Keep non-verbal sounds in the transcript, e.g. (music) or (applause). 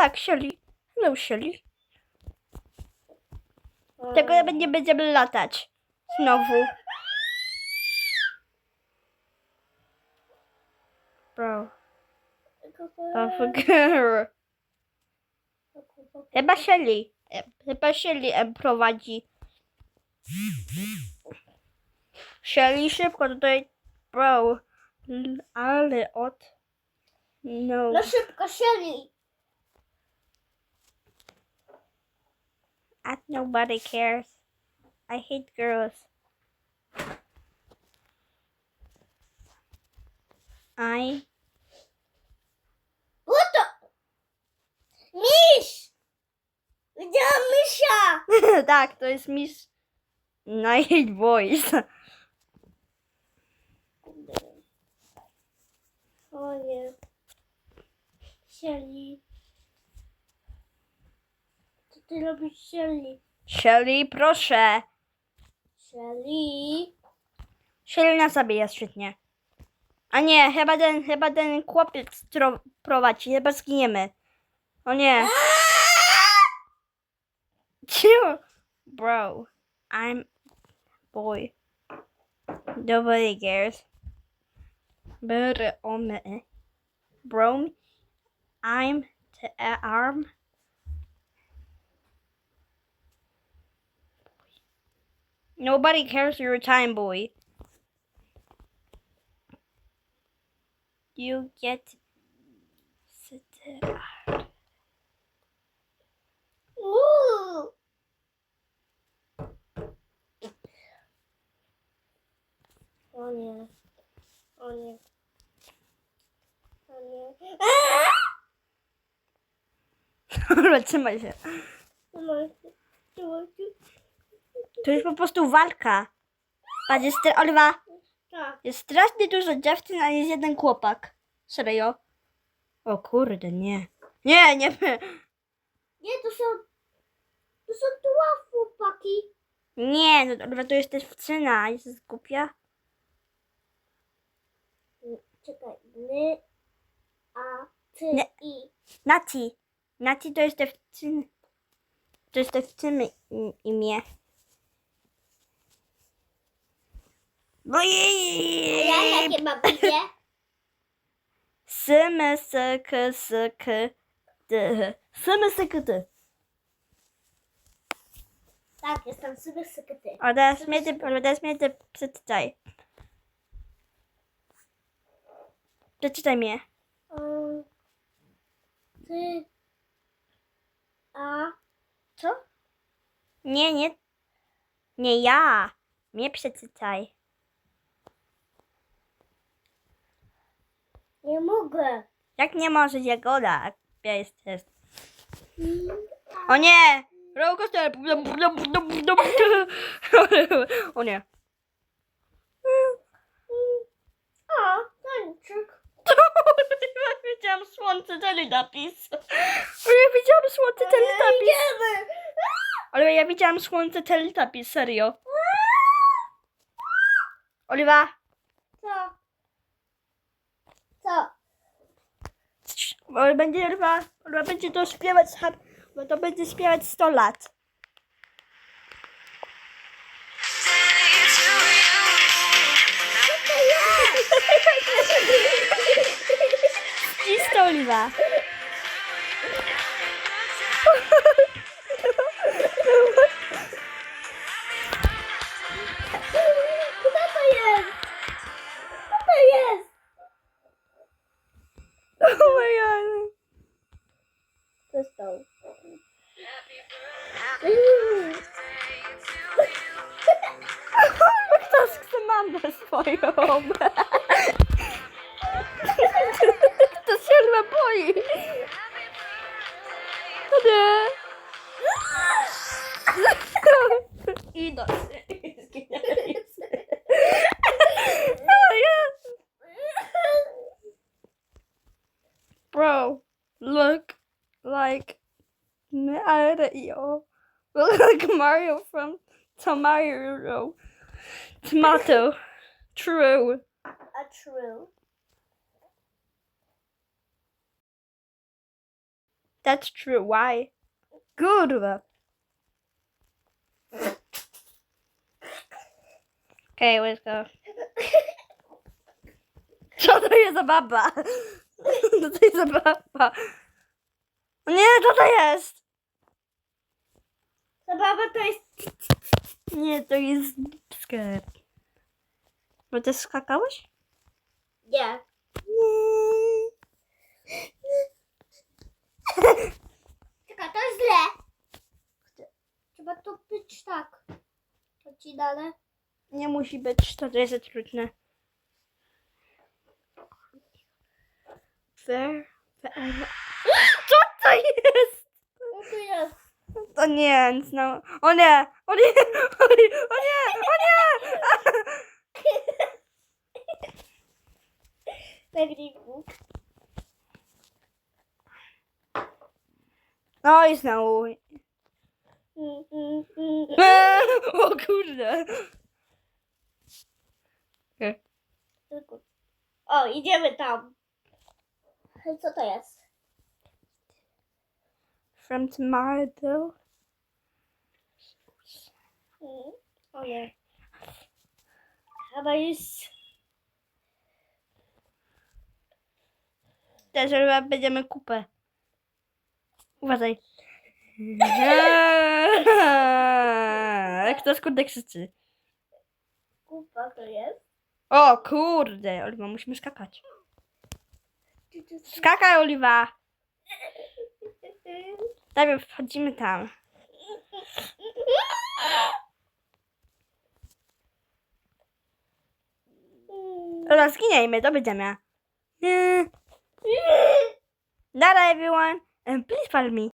tak, Shelly. Hello, Shelly. Tego nie będziemy latać. Znowu. Bro. Chyba. E, Chyba Shelly em, prowadzi. Shelly, szybko tutaj. Bro. Ale od... No. No szybko, Shelly. And nobody cares. I hate girls. I... What the? Miś! Widziałam misia! tak, to jest I hate boys. O nie. Shelly. Ty robisz, Shelly? Shelly, proszę. Shelly. Shelly nas zabija świetnie. A nie, chyba ten, chyba ten chłopiec tro, prowadzi, chyba zginiemy. O nie. Chill. Bro, I'm boy. Nobody cares. But on me. Bro, I'm the arm. Nobody cares your time, boy. You get sit Uuu. O nie. O nie. O nie. Aaa! To jest po prostu walka. Patrz, jest stra- Oliwa, Tak. jest strasznie dużo dziewczyn, a jest jeden chłopak. Serio? O kurde, nie. Nie, nie. Nie, to są... To są dwa chłopaki. Nie, no Oliwa, to jest też wcyna. Jest głupia. Czekaj. Ny, a, ty, Nie. i. Nati. Nati to jest dziewczyny. To jest dziewczyny im- imię. No A ja jakie mam imię? Symy, syky, syky, dy. Symy, syky, dy. Tak, jestem sobie sekretarz. A teraz mnie ty, ale teraz mnie ty przeczytaj. Przeczytaj mnie. Um, ty, a, Co? Nie, nie. Nie ja. Mnie przeczytaj. Nie mogę. Jak nie możesz, Jagoda? Ja jesteś. O nie! Rokostel! (laughs) O nie. A, tańczyk. Ja (laughs) widziałam słońce. Ale ja widziałam słońce. Idziemy. Ale ja widziałam słońce, ten napis, serio. Oliwa, Co? Co? Bo będzie Oliwa, Oliwa będzie to śpiewać, bo to będzie śpiewać 100 lat. Czysto Oliwa. (laughs) Przestał. Kto chce mamę swoją? Kto się chyba. Oh, yeah. Bro, look like Mario. Look (laughs) like Mario from Tomato. Tomato. True. A true. That's true. Why? Kurwa. Okay, let's go. Co to jest za baba? Co to jest za baba? Nie, co to jest? Zabawa to jest... Nie, to jest sklep. Bo ty skakałeś? Nie. (laughs) Czekaj, to jest źle. Trzeba to być tak. To ci dane. Nie musi być, to jest za trudne. Fair. Co to jest? No to jest. To nie, nic no. O nie, o nie, o nie, o nie, o nie! (laughs) No i znowu. Mm, mm, mm. (laughs) O kurde. O, idziemy tam. Co to jest? From tomorrow. O nie. Chyba jest... Też chyba będziemy kupę. Uważaj. (laughs) Kto skurde krzyczy? Kupa to jest. O kurde, Oliwa, musimy skakać. Skakaj, Oliwa. Najpierw wchodzimy tam. (laughs) Dobra, zginiejmy, do widzenia. Nie. Nara, everyone. And please follow me.